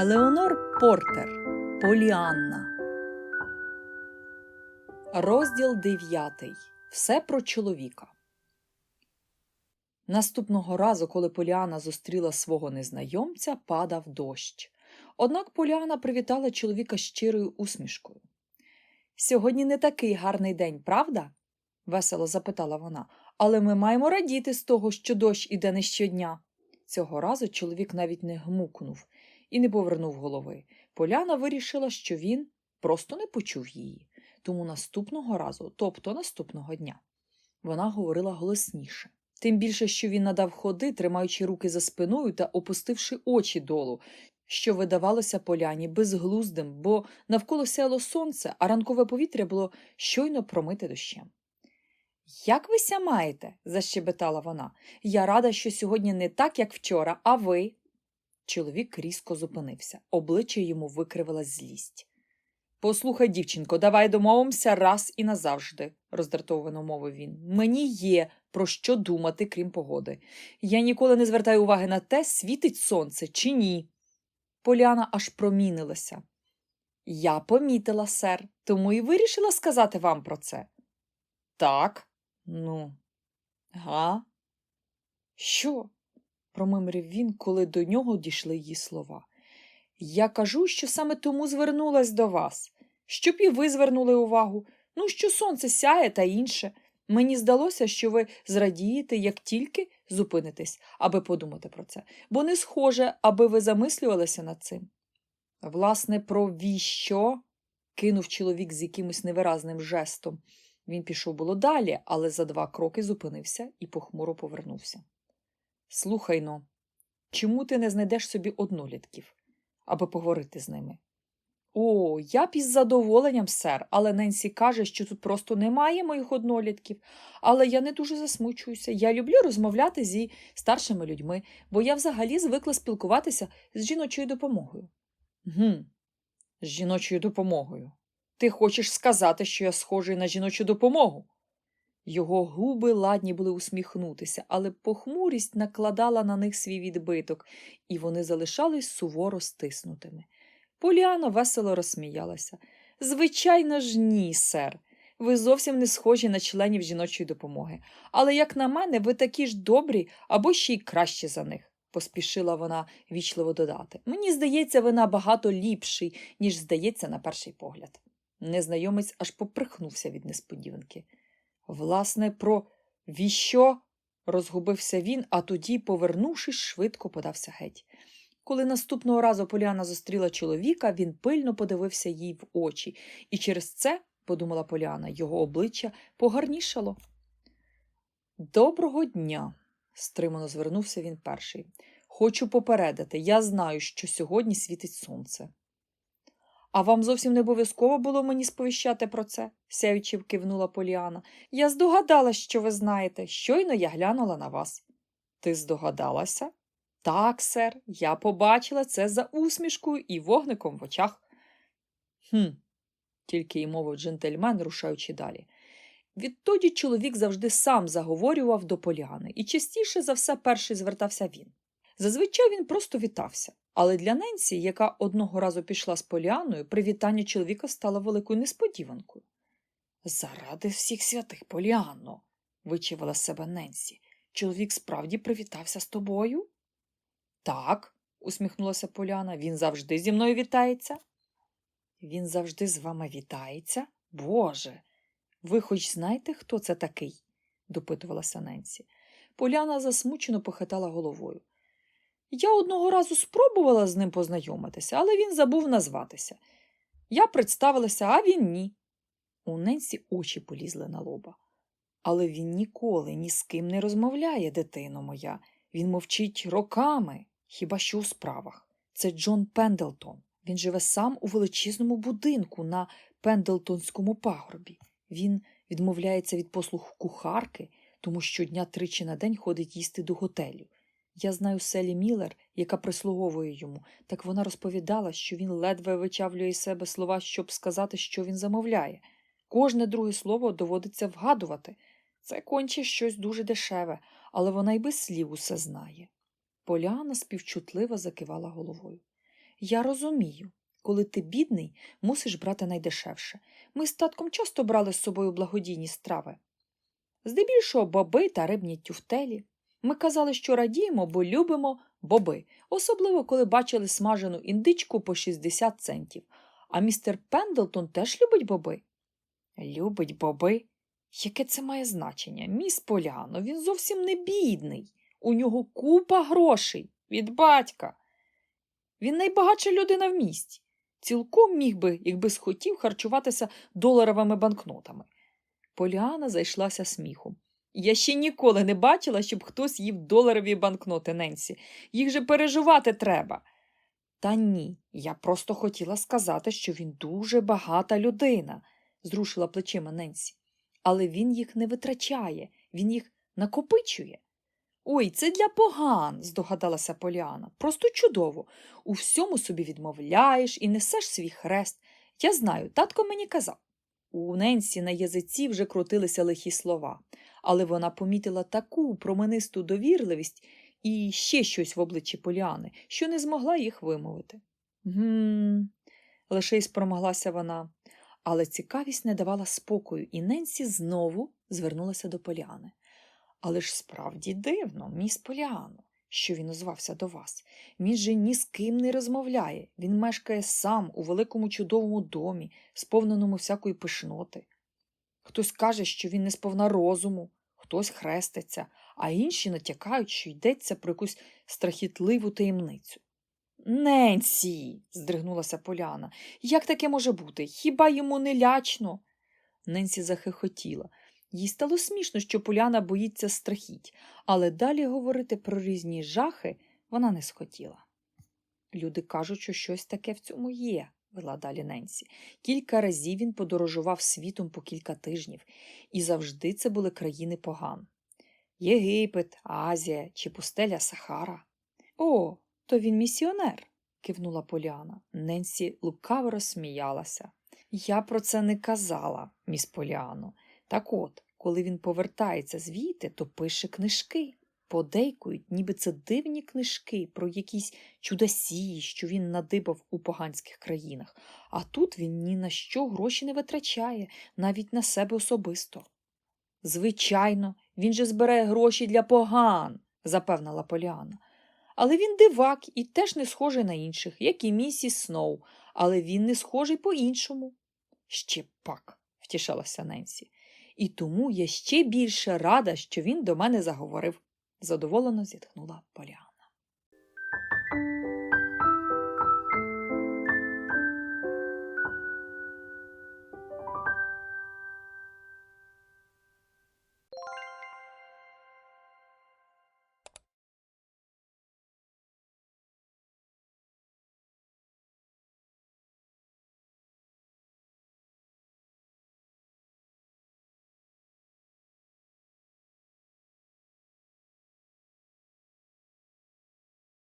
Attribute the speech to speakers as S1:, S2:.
S1: Елеонор Портер Поліанна. Розділ 9. Все про чоловіка. Наступного разу, коли Поліана зустріла свого незнайомця, падав дощ. Однак Поліана привітала чоловіка щирою усмішкою. Сьогодні не такий гарний день, правда? весело запитала вона. Але ми маємо радіти з того, що дощ іде не щодня. Цього разу чоловік навіть не гмукнув і не повернув голови. Поляна вирішила, що він просто не почув її. Тому наступного разу, тобто наступного дня, вона говорила голосніше. Тим більше, що він надав ходи, тримаючи руки за спиною та опустивши очі долу, що видавалося поляні безглуздим, бо навколо сяло сонце, а ранкове повітря було щойно промите дощем. Як ви ся маєте? защебетала вона. Я рада, що сьогодні не так, як вчора, а ви. Чоловік різко зупинився. Обличчя йому викривила злість. Послухай, дівчинко, давай домовимося раз і назавжди, роздратовано мовив він. Мені є про що думати, крім погоди. Я ніколи не звертаю уваги на те, світить сонце чи ні. Поляна аж промінилася. Я помітила, сер, тому і вирішила сказати вам про це. Так, ну, га? Що? Промимрив він, коли до нього дійшли її слова. Я кажу, що саме тому звернулась до вас, щоб і ви звернули увагу. Ну, що сонце сяє та інше. Мені здалося, що ви зрадієте, як тільки зупинитесь, аби подумати про це, бо не схоже, аби ви замислювалися над цим. Власне, про віщо? кинув чоловік з якимось невиразним жестом. Він пішов було далі, але за два кроки зупинився і похмуро повернувся. Слухай но, чому ти не знайдеш собі однолітків, аби поговорити з ними? О, я б із задоволенням, сер, але Ненсі каже, що тут просто немає моїх однолітків. Але я не дуже засмучуюся. Я люблю розмовляти зі старшими людьми, бо я взагалі звикла спілкуватися з жіночою допомогою. Гм, з жіночою допомогою. Ти хочеш сказати, що я схожий на жіночу допомогу? Його губи ладні були усміхнутися, але похмурість накладала на них свій відбиток, і вони залишались суворо стиснутими. Поліана весело розсміялася. Звичайно ж, ні, сер. Ви зовсім не схожі на членів жіночої допомоги. Але, як на мене, ви такі ж добрі або ще й кращі за них, поспішила вона вічливо додати. Мені здається, ви набагато ліпший, ніж здається на перший погляд. Незнайомець аж поприхнувся від несподіванки. Власне, про віщо? розгубився він, а тоді, повернувшись, швидко подався геть. Коли наступного разу Поляна зустріла чоловіка, він пильно подивився їй в очі, і через це, подумала Поляна, його обличчя погарнішало. Доброго дня, стримано звернувся він перший. Хочу попередити, я знаю, що сьогодні світить сонце. А вам зовсім не обов'язково було мені сповіщати про це, сяючи кивнула Поліана. Я здогадалась, що ви знаєте. Щойно я глянула на вас. Ти здогадалася? Так, сер, я побачила це за усмішкою і вогником в очах. Хм, тільки й мовив джентльмен, рушаючи далі. Відтоді чоловік завжди сам заговорював до Поліани, і частіше за все перший звертався він. Зазвичай він просто вітався. Але для Ненсі, яка одного разу пішла з Поліаною, привітання чоловіка стало великою несподіванкою. Заради всіх святих Поліанно, вичавила з себе Ненсі. Чоловік справді привітався з тобою? Так, усміхнулася Поляна, він завжди зі мною вітається. Він завжди з вами вітається? Боже. Ви хоч знаєте, хто це такий? допитувалася Ненсі. Поляна засмучено похитала головою. Я одного разу спробувала з ним познайомитися, але він забув назватися. Я представилася, а він ні. У Ненсі очі полізли на лоба. Але він ніколи ні з ким не розмовляє, дитино моя. Він мовчить роками, хіба що у справах. Це Джон Пендлтон. Він живе сам у величезному будинку на Пендлтонському пагорбі. Він відмовляється від послуг кухарки, тому щодня тричі на день ходить їсти до готелю. Я знаю Селі Міллер, яка прислуговує йому, так вона розповідала, що він ледве вичавлює із себе слова, щоб сказати, що він замовляє. Кожне друге слово доводиться вгадувати. Це конче щось дуже дешеве, але вона й без слів усе знає. Поляна співчутливо закивала головою. Я розумію, коли ти бідний, мусиш брати найдешевше. Ми з татком часто брали з собою благодійні страви. Здебільшого боби та рибні тюфтелі. Ми казали, що радіємо, бо любимо боби, особливо коли бачили смажену індичку по 60 центів. А містер Пендлтон теж любить боби. Любить боби? Яке це має значення? Міс Поляно, він зовсім не бідний. У нього купа грошей від батька. Він найбагатша людина в місті. Цілком міг би, якби схотів, харчуватися доларовими банкнотами. Поліана зайшлася сміхом. Я ще ніколи не бачила, щоб хтось їв доларові банкноти Ненсі. Їх же переживати треба. Та ні, я просто хотіла сказати, що він дуже багата людина, зрушила плечима Ненсі. Але він їх не витрачає, він їх накопичує. Ой, це для поган, здогадалася Поліана. Просто чудово. У всьому собі відмовляєш і несеш свій хрест. Я знаю, татко мені казав. У Ненсі на язиці вже крутилися лихі слова, але вона помітила таку променисту довірливість і ще щось в обличчі Поліани, що не змогла їх вимовити. Гм, лише й спромоглася вона. Але цікавість не давала спокою, і Ненсі знову звернулася до Поліани. Але ж справді дивно, міс Поліано, що він озвався до вас. Він же ні з ким не розмовляє. Він мешкає сам у великому чудовому домі, сповненому всякої пишноти. Хтось каже, що він не сповна розуму, хтось хреститься, а інші натякають, що йдеться про якусь страхітливу таємницю. Ненсі, здригнулася Поляна, як таке може бути? Хіба йому не лячно? Ненсі захихотіла. Їй стало смішно, що Поляна боїться страхіть, але далі говорити про різні жахи вона не схотіла. Люди кажуть, що щось таке в цьому є, вела далі Ненсі. Кілька разів він подорожував світом по кілька тижнів, і завжди це були країни поган. Єгипет, Азія чи пустеля Сахара. О, то він місіонер, кивнула Поляна. Ненсі лукаво розсміялася. Я про це не казала, міс Поляно. Так от, коли він повертається звідти, то пише книжки. Подейкують, ніби це дивні книжки про якісь чудосії, що він надибав у поганських країнах. А тут він ні на що гроші не витрачає, навіть на себе особисто. Звичайно, він же збирає гроші для поган, запевнила Поліана. Але він дивак і теж не схожий на інших, як і місіс Сноу, але він не схожий по-іншому. Ще пак, втішалася Ненсі. І тому я ще більше рада, що він до мене заговорив, задоволено зітхнула Поляна.